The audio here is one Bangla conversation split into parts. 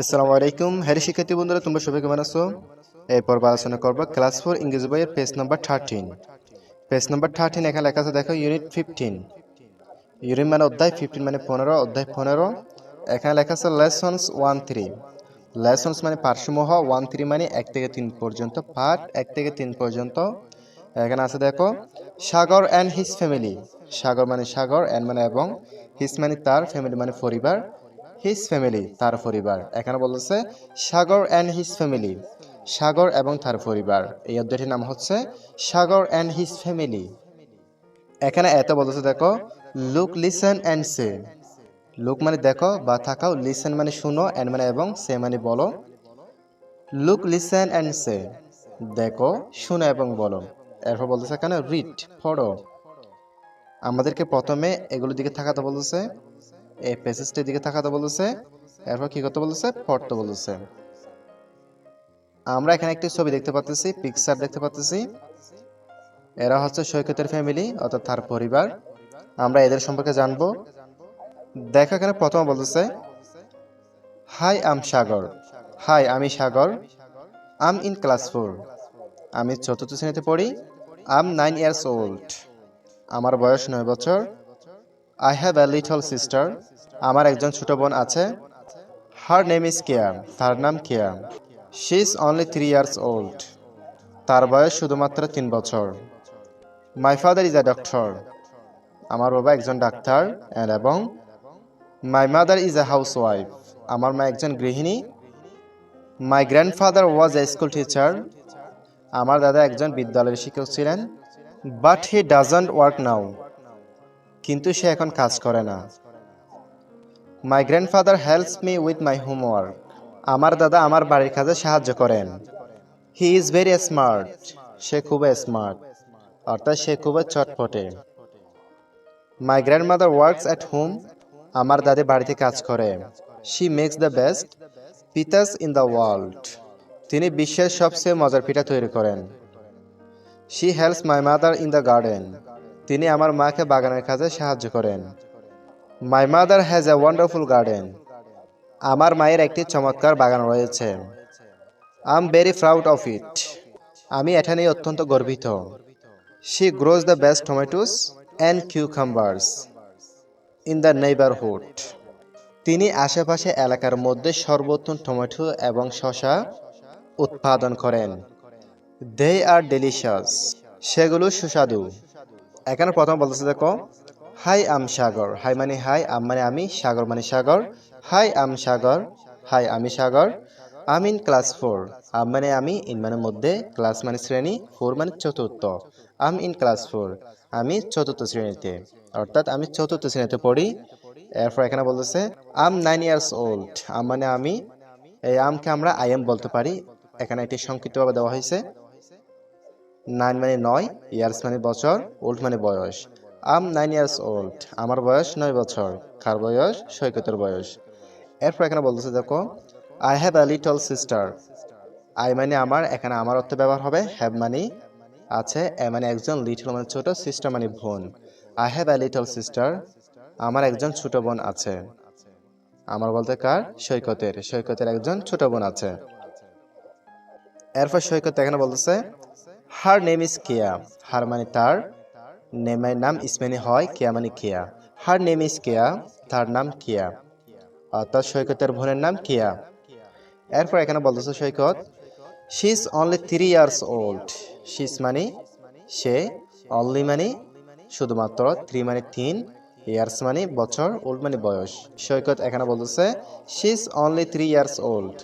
আসসালামু আলাইকুম। হ্যারি শিক্ষার্থী বন্ধুরা, তোমরা সবাই কেমন আছো? এরপর আলোচনা করব ক্লাস ফোর, ইংরেজি বইয়ের page number thirteen page number thirteen এখানে লেখা আছে, দেখো ইউনিট ফিফটিন ইউনিট মানে অধ্যায় ফিফটিন মানে পনেরো, অধ্যায় পনেরো। এখানে লেখা আছে লেসনস ওয়ান থ্রি লেসনস মানে পার্শ্বমহ ওয়ান থ্রি মানে এক থেকে তিন পর্যন্ত পার্ট এক থেকে তিন পর্যন্ত। এখানে আছে, দেখো, Sagar and his family Sagar মানে সাগর অ্যান্ড মানে এবং হিজ মানে তার ফ্যামিলি মানে পরিবার। হিজ ফ্যামিলি তার পরিবার। এখানে বলতেছে, Sagar and his family Sagar এবং তার পরিবার। এই অধ্যায়টির নাম হচ্ছে, সাগর অ্যান্ড হিজ ফ্যামিলি এখানে এত বলতেছে, দেখো look listen and say look মানে দেখো বা থাকাও লিসেন মানে শুনো অ্যান্ড মানে এবং সে মানে বলো। লুক লিসেন অ্যান্ড সে দেখো, শুনো এবং বলো। এরপর বলতেছে এখানে রিড পড়ো। আমাদেরকে প্রথমে এগুলোর দিকে থাকাতে বলতেছে এই প্যাসেজটির দিকে থাকাতে বলতেছে, এরপর কি করতে বলতেছে? পড়তে বলতেছে। আমরা এখানে একটি ছবি দেখতে পাচ্ছি পিকচার দেখতে পাচ্ছি এরা হচ্ছে সৈকতের ফ্যামিলি অর্থাৎ তার পরিবার। আমরা এদের সম্পর্কে জানব। দেখা এখানে প্রথমে বলতেছে হাই আম সাগর হাই আমি Sagar I'm in class four আমি চতুর্থ শ্রেণীতে পড়ি। আম নাইন ইয়ার্স ওল্ড আমার বয়স নয় বছর। I have a little sister আমার একজন ছোট বোন আছে। হার নেম ইজ কেয়া তার নাম Keya she is only three years old তার বয়স শুধুমাত্র তিন বছর। My father is a doctor আমার বাবা একজন ডাক্তার and এবং my mother is a housewife আমার মা একজন গৃহিণী। My grandfather was a school teacher আমার দাদা একজন বিদ্যালয়ের শিক্ষক ছিলেন। But he doesn't work now কিন্তু সে এখন কাজ করে না। My grandfather helps me with my homework আমার দাদা আমার বাড়ির কাজে সাহায্য করেন। হি ইজ ভেরি স্মার্ট সে খুবই স্মার্ট অর্থাৎ সে খুবই চটপটে। My grandmother works at home আমার দাদি বাড়িতে কাজ করে। She makes the best pithas in the world তিনি বিশ্বের সবচেয়ে মজার পিঠা তৈরি করেন। She helps my mother in the garden তিনি আমার মাকে বাগানের কাজে সাহায্য করেন। My mother has a wonderful garden আমার মায়ের একটি চমৎকার বাগান রয়েছে। I am very proud of it আমি এটা নিয়ে অত্যন্ত গর্বিত। She grows the best tomatoes and cucumbers in the neighbourhood তিনি আশেপাশে এলাকার মধ্যে সর্বোত্তম টমেটো এবং শসা উৎপাদন করেন। দে আর ডেলিশিয়াস সেগুলো সুস্বাদু। এখানে প্রথম বলতেছে দেখো, হাই, আম সাগর। হাই মানে হাই আম মানে আমি সাগর মানে সাগর হাই, আম সাগর হাই আমি Sagar I'm in class four I'm মানে আমি ইন মানে মধ্যে ক্লাস মানে শ্রেণি ফোর মানে চতুর্থ আম ইন ক্লাস ফোর আমি চতুর্থ শ্রেণীতে অর্থাৎ আমি চতুর্থ শ্রেণীতে পড়ি। এরপর এখানে বলতেছে, I'm nine years old I'm মানে আমি এই আমকে আমরা আই এম বলতে পারি। এখানে এটি সংক্ষিপ্তভাবে দেওয়া হয়েছে। নাইন মানে নয় ইয়ার্স মানে বছর, ওল্ড মানে বয়স। I'm nine years old. আমার বয়স নয় বছর। কার বয়স? সৈকতের বয়স। এরপর এখানে বলতেছে, দেখো I have a little sister I মানে আমার, এখানে আমার অর্থ ব্যবহার হবে হ্যাভ মানে আছে এ মানে একজন লিটল মানে ছোট সিস্টার মানে বোন. I have a little sister আমার একজন ছোট বোন আছে। আমার বলতে কার? সৈকতের। সৈকতের একজন ছোট বোন আছে। এরপর সৈকত এখানে বলতেছে হার নেম ইজ কেয়া হার মানে তার নেমের নাম ইসমানি হয় কেয়া মানে কেয়া হার নেম ইজ কেয়া তার নাম কেয়া অর্থাৎ সৈকতের বোনের নাম কেয়া এরপর এখানে বলতেছে Saikat she is only three years old she's মানে সে অনলি মানে শুধুমাত্র থ্রি মানে তিন ইয়ার্স মানে বছর ওল্ড মানে বয়স. সৈকত এখানে বলতেছে she is only three years old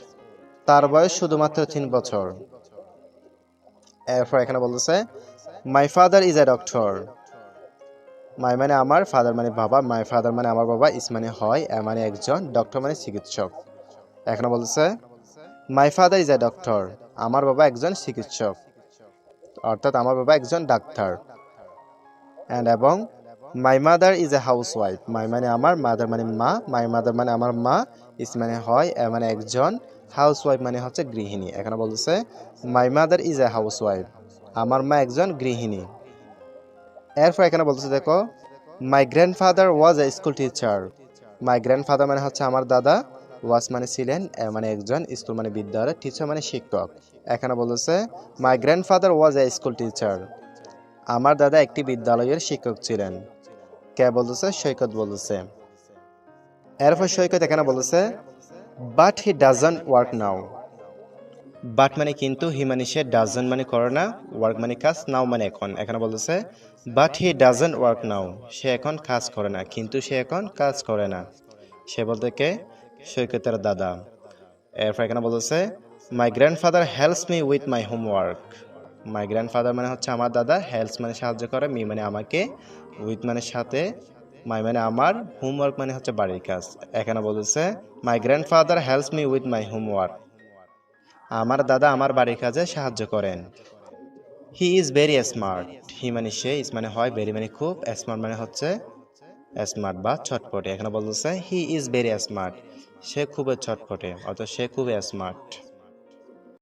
তার বয়স শুধুমাত্র তিন বছর. এরপর এখানে বলতেছে my father is a doctor my মানে আমার ফাদার মানে বাবা মাই ফাদার মানে আমার বাবা ইস মানে হয় এ মানে একজন ডক্টর মানে চিকিৎসক। এখানে বলতেছে my father is a doctor আমার বাবা একজন চিকিৎসক। অর্থাৎ আমার বাবা একজন ডাক্তার। অ্যান্ড এবং my mother is a housewife my মানে আমার মাদার মানে মা মাই মাদার মানে আমার মা ইস মানে হয় এ মানে একজন হাউস ওয়াইফ মানে হচ্ছে গৃহিণী। এখানে বলতেছে my mother is a housewife আমার মা একজন গৃহিণী। এরপর এখানে বলতেছে, দেখো my grandfather was a school teacher my grandfather মানে হচ্ছে আমার দাদা ওয়াজ মানে ছিলেন মানে একজন স্কুল মানে বিদ্যালয় টিচার মানে শিক্ষক। এখানে বলেছে my grandfather was a school teacher আমার দাদা একটি বিদ্যালয়ের শিক্ষক ছিলেন। কে বলতেছে? সৈকত বলতেছে। এরপর সৈকত এখানে বলেছে but he doesn't work now but মানে কিন্তু হি মানে সে ডাজন মানে করে না ওয়ার্ক মানে কাজ নাও মানে এখন। এখানে বলতেছে but he doesn't work now সে এখন কাজ করে না, কিন্তু সে এখন কাজ করে না। সে বলতে কে? সৈকতের দাদা। এরপর এখানে বলতেছে my grandfather helps me with my homework my grandfather মানে হচ্ছে আমার দাদা হেল্পস মানে সাহায্য করে মি মানে আমাকে উইথ মানে সাথে মাই মানে আমার হোমওয়ার্ক মানে হচ্ছে বাড়ির কাজ। এখানে বলতেছে my grandfather helps me with my homework আমার দাদা আমার বাড়ির কাজে সাহায্য করেন। He is very smart he মানে সে ইজ মানে হয় ভেরি মানে খুব স্মার্ট মানে হচ্ছে স্মার্ট বা ছটপটে। এখানে বলতেছে হি ইজ ভেরি স্মার্ট সে খুবই ছটপটে, অর্থাৎ সে খুবই স্মার্ট